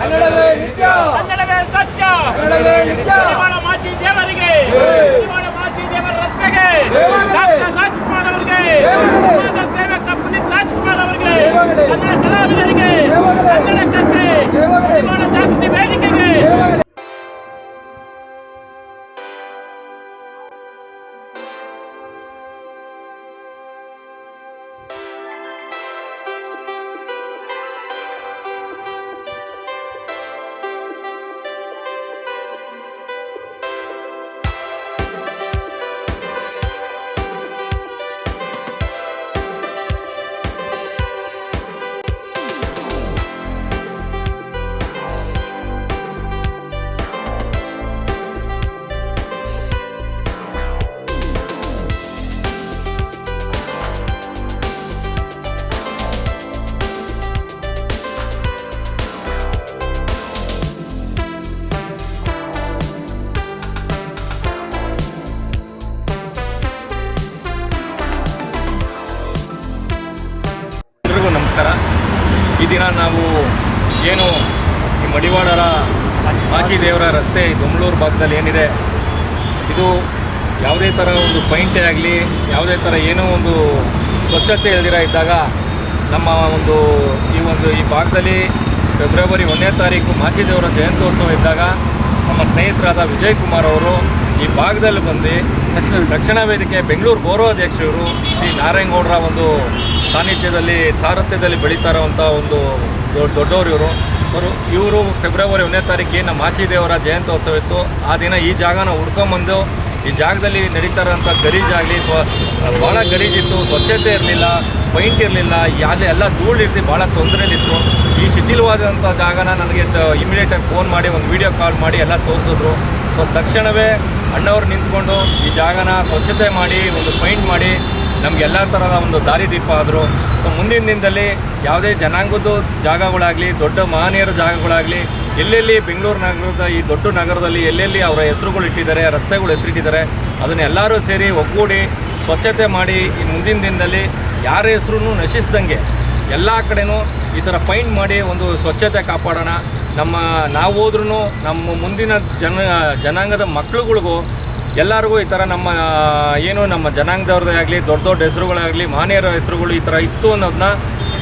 ಕನ್ನಡವೇ ಸತ್ಯ ಕನ್ನಡವೇ ನಿತ್ಯ. ಕನ್ನಡವೇ ಸತ್ಯ. ಕನ್ನಡವೇ ನಿತ್ಯ. ಮಡಿವಾಳ ಮಾಚಿ ದೇವರಿಗೆ ಮಾಚಿ ದೇವರ ರಸ್ತೆಗೆ. ಈ ದಿನ ನಾವು ಏನು ಈ ಮಡಿವಾಡರ ಮಾಚಿ ದೇವರ ರಸ್ತೆ ಈ ದೊಂಗಳೂರು ಭಾಗದಲ್ಲಿ ಏನಿದೆ ಇದು ಯಾವುದೇ ಥರ ಒಂದು ಪೈಂಟೇ ಆಗಲಿ ಯಾವುದೇ ಥರ ಏನೋ ಒಂದು ಸ್ವಚ್ಛತೆ ಇಲ್ದಿರ ಇದ್ದಾಗ ನಮ್ಮ ಒಂದು ಈ ಒಂದು ಈ ಭಾಗದಲ್ಲಿ ಫೆಬ್ರವರಿ ಒಂದನೇ ತಾರೀಕು ಮಾಚಿದೇವರ ಜಯಂತ್ಯೋತ್ಸವ ಇದ್ದಾಗ ನಮ್ಮ ಸ್ನೇಹಿತರಾದ ವಿಜಯ್ ಕುಮಾರ್ ಅವರು ಈ ಭಾಗದಲ್ಲಿ ಬಂದು ರಕ್ಷಣಾ ವೇದಿಕೆ ಬೆಂಗಳೂರು ಗೌರವಾಧ್ಯಕ್ಷರು ಶ್ರೀ ನಾರಾಯಣಗೌಡರ ಒಂದು ಸಾನ್ನಿಧ್ಯದಲ್ಲಿ, ಸಾರಥ್ಯದಲ್ಲಿ ಬೆಳೀತಾ ಇರೋವಂಥ ಒಂದು ದೊಡ್ಡ ದೊಡ್ಡವರು ಇವರು. ಅವರು, ಇವರು ಫೆಬ್ರವರಿ ಒಂದನೇ ತಾರೀಕಿಗೆ ನಮ್ಮ ಮಾಚಿ ದೇವರ ಜಯಂತ್ಯೋತ್ಸವ ಇತ್ತು. ಆ ದಿನ ಈ ಜಾಗನ ಹುಡ್ಕೊಂಬಂದು, ಈ ಜಾಗದಲ್ಲಿ ನಡೀತಾ ಇರೋಂಥ ಗಲೀಜಾಗಲಿ ಸ್ವ ಭಾಳ ಗಲೀಜಿತ್ತು ಸ್ವಚ್ಛತೆ ಇರಲಿಲ್ಲ ಪೈಂಟ್ ಇರಲಿಲ್ಲ. ಯಾವುದೇ ಎಲ್ಲ ಧೂಳು ಇರ್ತಿ ಭಾಳ ತೊಂದರೆಲಿತ್ತು ಈ ಶಿಥಿಲವಾದಂಥ ಜಾಗನ ನನಗೆ ಇಮಿಡಿಯೇಟಾಗಿ ಫೋನ್ ಮಾಡಿ, ಒಂದು ವೀಡಿಯೋ ಕಾಲ್ ಮಾಡಿ, ಎಲ್ಲ ತೋರಿಸಿದ್ರು. ಸೊ, ತಕ್ಷಣವೇ ಅಣ್ಣವ್ರು ನಿಂತ್ಕೊಂಡು ಈ ಜಾಗನ ಸ್ವಚ್ಛತೆ ಮಾಡಿ, ಒಂದು ಪೈಂಟ್ ಮಾಡಿ ನಮ್ಗೆ ಎಲ್ಲ ಥರದ ಒಂದು ದಾರಿದೀಪ ಆದರು, ಸೊ ಮುಂದಿನ ದಿನದಲ್ಲಿ ಯಾವುದೇ ಜನಾಂಗದ ಜಾಗಗಳಾಗಲಿ, ದೊಡ್ಡ ಮಹನೀಯರ ಜಾಗಗಳಾಗಲಿ, ಎಲ್ಲೆಲ್ಲಿ ಬೆಂಗಳೂರು ನಗರದ ಈ ದೊಡ್ಡ ನಗರದಲ್ಲಿ ಎಲ್ಲೆಲ್ಲಿ ಅವರ ಹೆಸರುಗಳು ಇಟ್ಟಿದ್ದಾರೆ, ರಸ್ತೆಗಳು ಹೆಸರಿಟ್ಟಿದ್ದಾರೆ ಅದನ್ನೆಲ್ಲರೂ ಸೇರಿ ಒಗ್ಗೂಡಿ ಸ್ವಚ್ಛತೆ ಮಾಡಿ ಈ ಮುಂದಿನ ದಿನದಲ್ಲಿ ಯಾರ ಹೆಸರು ನಶಿಸ್ದಂಗೆ ಎಲ್ಲ ಕಡೆನೂ ಈ ಥರ ಫೈಂಡ್ ಮಾಡಿ ಒಂದು ಸ್ವಚ್ಛತೆ ಕಾಪಾಡೋಣ. ನಮ್ಮ ನಾವು ಹೋದ್ರೂ ನಮ್ಮ ಮುಂದಿನ ಜನ, ಜನಾಂಗದ ಮಕ್ಳುಗಳಿಗೂ ಎಲ್ಲರಿಗೂ ಈ ಥರ ನಮ್ಮ, ಏನು ನಮ್ಮ ಜನಾಂಗದವ್ರದ್ದೇ ಆಗಲಿ, ದೊಡ್ಡ ದೊಡ್ಡ ಹೆಸರುಗಳಾಗಲಿ, ಮಾನ್ಯರ ಹೆಸರುಗಳು ಈ ಥರ ಇತ್ತು ಅನ್ನೋದನ್ನ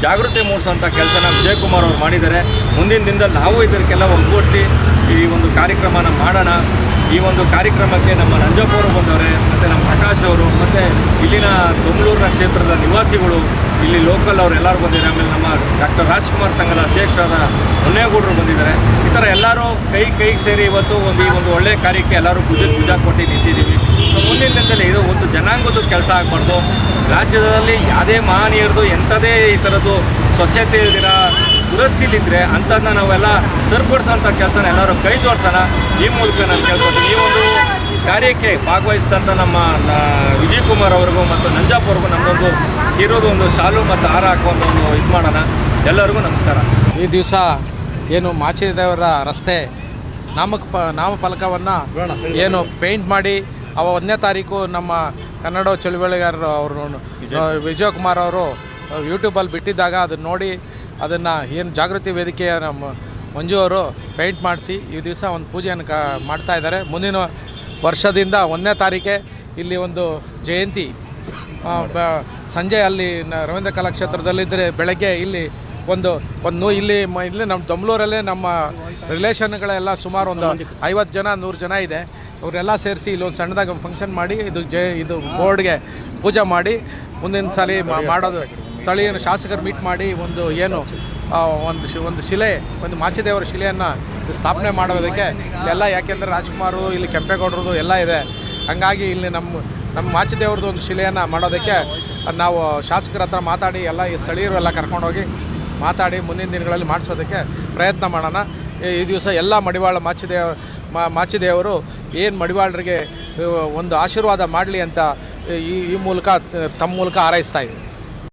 ಜಾಗೃತಿ ಮೂಡಿಸುವಂಥ ಕೆಲಸನ ವಿಜಯಕುಮಾರ್ ಅವರು ಮಾಡಿದ್ದಾರೆ. ಮುಂದಿನ ದಿನದಲ್ಲಿ ನಾವು ಇದಕ್ಕೆಲ್ಲ ಒಗ್ಗೂಡಿಸಿ ಈ ಒಂದು ಕಾರ್ಯಕ್ರಮನ ಮಾಡೋಣ. ಈ ಒಂದು ಕಾರ್ಯಕ್ರಮಕ್ಕೆ ನಮ್ಮ ನಂಜಪ್ಪ ಅವರು ಬಂದವರೆ, ಮತ್ತು ನಮ್ಮ ಪ್ರಕಾಶ್ ಅವರು, ಮತ್ತು ಇಲ್ಲಿನ ಬೆಂಗಳೂರಿನ ಕ್ಷೇತ್ರದ ನಿವಾಸಿಗಳು, ಇಲ್ಲಿ ಲೋಕಲ್ ಅವರು ಎಲ್ಲರೂ ಬಂದಿದ್ದಾರೆ. ಆಮೇಲೆ ನಮ್ಮ ಡಾಕ್ಟರ್ ರಾಜ್ಕುಮಾರ್ ಸಂಘದ ಅಧ್ಯಕ್ಷರಾದ ಹೊನ್ನೇಗೌಡರು ಬಂದಿದ್ದಾರೆ. ಈ ಥರ ಎಲ್ಲರೂ ಕೈ ಕೈಗೆ ಸೇರಿ ಇವತ್ತು ಒಂದು, ಈ ಒಂದು ಒಳ್ಳೆಯ ಕಾರ್ಯಕ್ಕೆ ಎಲ್ಲರೂ ಪೂಜೆ ಪೂಜಾ ಕೊಟ್ಟು ನಿಂತಿದ್ದೀವಿ. ಸೊ, ಮುಂದಿನ ದಿನದಲ್ಲಿ ಇದು ಒಂದು ಜನಾಂಗದ ಕೆಲಸ ಆಗಬಾರ್ದು. ರಾಜ್ಯದಲ್ಲಿ ಯಾವುದೇ ಮಹನೀಯರದು ಎಂಥದೇ ಈ ಥರದ್ದು ಸ್ವಚ್ಛತೆ ಇಲ್ದಿರ ದುರಸ್ತಿಲಿದ್ದರೆ ಅಂಥದ್ದನ್ನ ನಾವೆಲ್ಲ ಸರಿಪಡಿಸೋಂಥ ಕೆಲಸನ ಎಲ್ಲರೂ ಕೈ ಜೋಡಿಸೋಣ. ಈ ಮೂಲಕ ನಾನು ಕೇಳ್ಕೊತೀನಿ ಈ ಒಂದು ಕಾರ್ಯಕ್ಕೆ ಭಾಗವಹಿಸಿದಂಥ ನಮ್ಮ ವಿಜಯ್ ಕುಮಾರ್ ಅವ್ರಿಗೂ ಮತ್ತು ನಂಜಾಪ್ ಅವ್ರಿಗೂ ನಮ್ಮದೊಂದು ಇರೋದು ಒಂದು ಶಾಲು ಮತ್ತು ಆರ ಹಾಕೊಂಡು ಒಂದು ಇದು ಮಾಡೋಣ. ಎಲ್ಲರಿಗೂ ನಮಸ್ಕಾರ. ಈ ದಿವಸ ಏನು ಮಾಚಿದೇವರ ರಸ್ತೆ ನಾಮಕ ಪ ನಾಮಫಲಕವನ್ನು ಏನು ಪೇಂಟ್ ಮಾಡಿ ಅವ ಒಂದನೇ ತಾರೀಕು ನಮ್ಮ ಕನ್ನಡ ಚಳುವಳಿಗಾರರು ಅವರು ವಿಜಯಕುಮಾರ್ ಅವರು ಯೂಟ್ಯೂಬಲ್ಲಿ ಬಿಟ್ಟಿದ್ದಾಗ ಅದನ್ನ ನೋಡಿ ಅದನ್ನು ಏನು ಜಾಗೃತಿ ವೇದಿಕೆಯ ನಮ್ಮ ಮಂಜು ಅವರು ಪೇಂಟ್ ಮಾಡಿಸಿ ಈ ದಿವಸ ಒಂದು ಪೂಜೆಯನ್ನು ಕ ಮಾಡ್ತಾ ಇದ್ದಾರೆ. ಮುಂದಿನ ವರ್ಷದಿಂದ ಒಂದನೇ ತಾರೀಕೆ ಇಲ್ಲಿ ಒಂದು ಜಯಂತಿ. ಸಂಜೆ ಅಲ್ಲಿ ರವೀಂದ್ರ ಕಲಾಕ್ಷೇತ್ರದಲ್ಲಿದ್ದರೆ ಬೆಳಗ್ಗೆ ಇಲ್ಲಿ ಒಂದು ಒಂದು ಇಲ್ಲಿ ಮ ಇಲ್ಲಿ ನಮ್ಮ ದೊಮ್ಲೂರಲ್ಲೇ ನಮ್ಮ ರಿಲೇಷನ್ಗಳೆಲ್ಲ ಸುಮಾರು ಒಂದು ಐವತ್ತು ಜನ ನೂರು ಜನ ಇದೆ. ಅವರೆಲ್ಲ ಸೇರಿಸಿ ಇಲ್ಲೊಂದು ಸಣ್ಣದಾಗಿ ಫಂಕ್ಷನ್ ಮಾಡಿ ಇದು ಜಯ ಇದು ಬೋರ್ಡ್ಗೆ ಪೂಜೆ ಮಾಡಿ ಮುಂದಿನ ಸಾರಿ ಮಾಡೋದು ಸ್ಥಳೀಯ ಶಾಸಕರು. ಮೀಟ್ ಮಾಡಿ ಒಂದು ಏನು ಒಂದು ಶಿ ಒಂದು ಶಿಲೆ ಒಂದು ಮಾಚಿದೇವರ ಶಿಲೆಯನ್ನು ಸ್ಥಾಪನೆ ಮಾಡೋದಕ್ಕೆ ಎಲ್ಲ ಯಾಕೆಂದರೆ ರಾಜ್ಕುಮಾರು ಇಲ್ಲಿ ಕೆಂಪೇಗೌಡರದು ಎಲ್ಲ ಇದೆ. ಹಂಗಾಗಿ ಇಲ್ಲಿ ನಮ್ಮ ನಮ್ಮ ಮಾಚಿದೇವ್ರದ್ದು ಒಂದು ಶಿಲೆಯನ್ನು ಮಾಡೋದಕ್ಕೆ ನಾವು ಶಾಸಕರ ಹತ್ರ ಮಾತಾಡಿ ಎಲ್ಲ ಈ ಸ್ಥಳೀಯರು ಎಲ್ಲ ಕರ್ಕೊಂಡೋಗಿ ಮಾತಾಡಿ ಮುಂದಿನ ದಿನಗಳಲ್ಲಿ ಮಾಡಿಸೋದಕ್ಕೆ ಪ್ರಯತ್ನ ಮಾಡೋಣ. ಈ- ದಿವಸ ಎಲ್ಲ ಮಡಿವಾಳ ಮಾಚಿದೇವ ಮಾಚಿದೇವರು ಏನು ಮಡಿವಾಳರಿಗೆ ಒಂದು ಆಶೀರ್ವಾದ ಮಾಡಲಿ ಅಂತ ಈ ಈ ಮೂಲಕ ತ- ತಮ್ಮ ಮೂಲಕ ಹಾರೈಸ್ತಾ ಇದ್ದೀನಿ